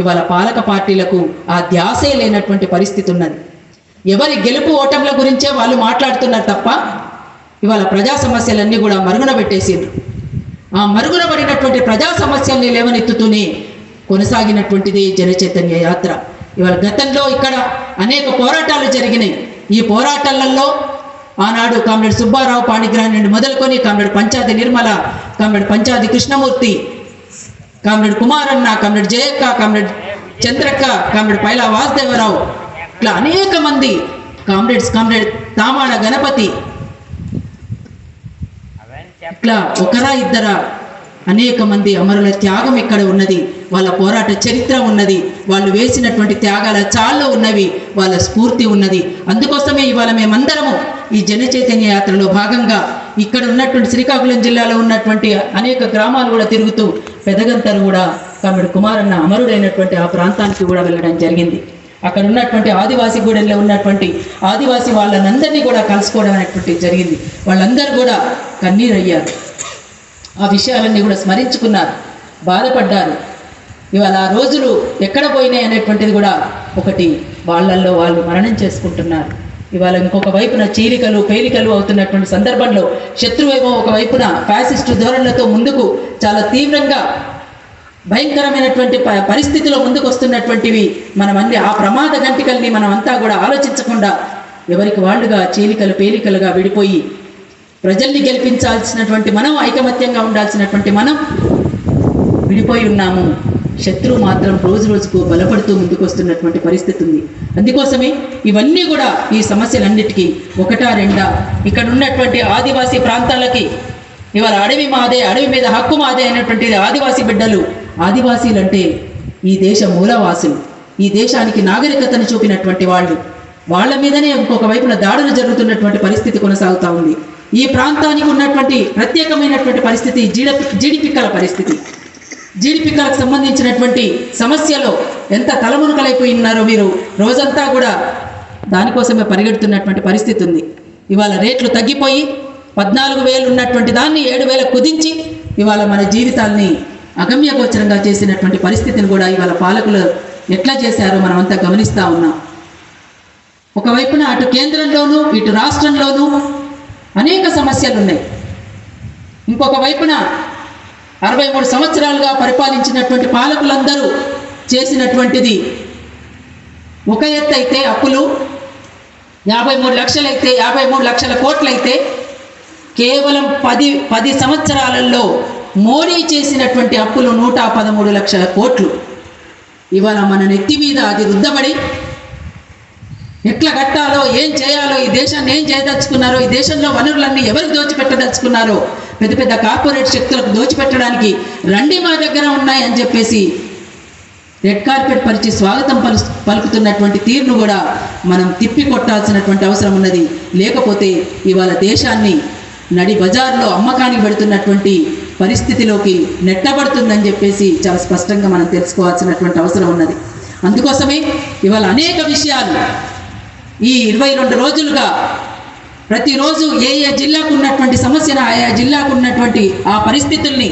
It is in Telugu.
ఇవాళ పాలక పార్టీలకు ఆ ధ్యాసే లేనటువంటి పరిస్థితి ఉన్నది. ఎవరి గెలుపు ఓటంల గురించే వాళ్ళు మాట్లాడుతున్నారు తప్ప ఇవాళ ప్రజా సమస్యలన్నీ కూడా మరుగున పెట్టేసిండ్రు. ఆ మరుగున పడినటువంటి ప్రజా సమస్యల్ని లేవనెత్తుతూనే కొనసాగినటువంటిది జనచైతన్య యాత్ర. ఇవాళ గతంలో ఇక్కడ అనేక పోరాటాలు జరిగినాయి. ఈ పోరాటాలలో ఆనాడు కామ్రేడ్ సుబ్బారావు పాణిగ్రహం నుండి మొదలుకొని comrade Panchadi Nirmala comrade Panchadi Krishnamurthy comrade Kumaranna comrade Jayakka comrade Chandrakka comrade Paila Vasudevarao ఇట్లా అనేక మంది కామ్రేడ్స్ కామ్రేడ్ తామాడ గణపతి. ఇట్లా ఒకరా ఇద్దరా అనేక మంది అమరుల త్యాగం ఇక్కడ ఉన్నది? వాళ్ళ పోరాట చరిత్ర ఉన్నది. వాళ్ళు వేసినటువంటి త్యాగాల చాల్లో ఉన్నవి. వాళ్ళ స్ఫూర్తి ఉన్నది. అందుకోసమే ఇవాళ మేమందరము ఈ జన చైతన్య యాత్రలో భాగంగా ఇక్కడ ఉన్నటువంటి శ్రీకాకుళం జిల్లాలో ఉన్నటువంటి అనేక గ్రామాలు కూడా తిరుగుతూ పెదగంతరు కూడా కామెడు కుమారన్న అమరుడైనటువంటి ఆ ప్రాంతానికి కూడా వెళ్ళడం జరిగింది. అక్కడ ఉన్నటువంటి ఆదివాసీ గూడెంలో ఉన్నటువంటి ఆదివాసీ వాళ్ళనందరినీ కూడా కలుసుకోవడం అనేటువంటి జరిగింది. వాళ్ళందరూ కూడా కన్నీరయ్యారు. ఆ విషయాలన్నీ కూడా స్మరించుకున్నారు. బాధపడ్డారు. ఇవాళ ఆ రోజులు ఎక్కడ పోయినాయి అనేటువంటిది కూడా ఒకటి వాళ్ళల్లో వాళ్ళు మరణం చేసుకుంటున్నారు. ఇవాళ ఇంకొక వైపున చీలికలు పేలికలు అవుతున్నటువంటి సందర్భంలో శత్రువేమో ఒక వైపున ఫ్యాసిస్టు ధోరణులతో ముందుకు చాలా తీవ్రంగా భయంకరమైనటువంటి ప- పరిస్థితిలో ముందుకు వస్తున్నటువంటివి మనం అన్ని ఆ ప్రమాద గంటికల్ని మనం అంతా కూడా ఆలోచించకుండా ఎవరికి వాళ్ళుగా చీలికలు పేలికలుగా విడిపోయి ప్రజల్ని గెలిపించాల్సినటువంటి మనం ఐకమత్యంగా ఉండాల్సినటువంటి మనం విడిపోయి ఉన్నాము. శత్రువు మాత్రం రోజు రోజుకు బలపడుతూ ముందుకొస్తున్నటువంటి పరిస్థితి ఉంది. అందుకోసమే ఇవన్నీ కూడా ఈ సమస్యలన్నిటికీ ఒకటా రెండా ఇక్కడ ఉన్నటువంటి ఆదివాసీ ప్రాంతాలకి ఇవాళ అడవి మాదే అడవి మీద హక్కు మాదే అయినటువంటి ఆదివాసీ బిడ్డలు ఆదివాసీలు అంటే ఈ దేశ మూలవాసులు ఈ దేశానికి నాగరికతను చూపినటువంటి వాళ్ళు. వాళ్ళ మీదనే ఇంకొక వైపున దాడులు జరుగుతున్నటువంటి పరిస్థితి కొనసాగుతూ ఉంది. ఈ ప్రాంతానికి ఉన్నటువంటి ప్రత్యేకమైనటువంటి పరిస్థితి జీడ జీడిపిక్కల పరిస్థితి. జీడిపిక్కలకు సంబంధించినటువంటి సమస్యలో ఎంత తలమునకలైపోయి ఉన్నారో మీరు రోజంతా కూడా దానికోసమే పరిగెడుతున్నటువంటి పరిస్థితి ఉంది. ఇవాళ రేట్లు తగ్గిపోయి పద్నాలుగు వేలు ఉన్నటువంటి దాన్ని ఏడు వేల కుదించి ఇవాళ మన జీవితాల్ని అగమ్యగోచరంగా చేసినటువంటి పరిస్థితిని కూడా ఇవాళ పాలకులు ఎట్లా చేశారో మనం అంతా గమనిస్తూ ఉన్నాం. ఒకవైపున అటు కేంద్రంలోనూ ఇటు రాష్ట్రంలోనూ అనేక సమస్యలు ఉన్నాయి ఇంకొక వైపున అరవై మూడు సంవత్సరాలుగా పరిపాలించినటువంటి పాలకులందరూ చేసినటువంటిది. ఒక ఎత్తు అయితే అప్పులు యాభై మూడు లక్షలైతే యాభై మూడు లక్షల కోట్లయితే కేవలం పది పది సంవత్సరాలలో మోడీ చేసినటువంటి అప్పులు నూట పదమూడు లక్షల కోట్లు. ఇవాళ మన నెత్తి మీద అది రుద్దబడి ఎట్లా కట్టాలో ఏం చేయాలో ఈ దేశాన్ని ఏం చేయదలుచుకున్నారో ఈ దేశంలో వనరులన్నీ ఎవరికి దోచిపెట్టదలుచుకున్నారో పెద్ద పెద్ద కార్పొరేట్ శక్తులకు దోచిపెట్టడానికి రండి మా దగ్గర ఉన్నాయి అని చెప్పేసి రెడ్ కార్పెట్ పరిచి స్వాగతం పలు పలుకుతున్నటువంటి తీరును కూడా మనం తిప్పి కొట్టాల్సినటువంటి అవసరం ఉన్నది. లేకపోతే ఇవాళ దేశాన్ని నడి బజార్లో అమ్మకానికి పెడుతున్నటువంటి పరిస్థితిలోకి నెట్టబడుతుందని చెప్పేసి చాలా స్పష్టంగా మనం తెలుసుకోవాల్సినటువంటి అవసరం ఉన్నది. అందుకోసమే ఇవాళ అనేక విషయాలు ఈ ఇరవై రెండు రోజులుగా ప్రతిరోజు ఏ ఏ జిల్లాకు ఉన్నటువంటి సమస్యను ఆయా జిల్లాకు ఉన్నటువంటి ఆ పరిస్థితుల్ని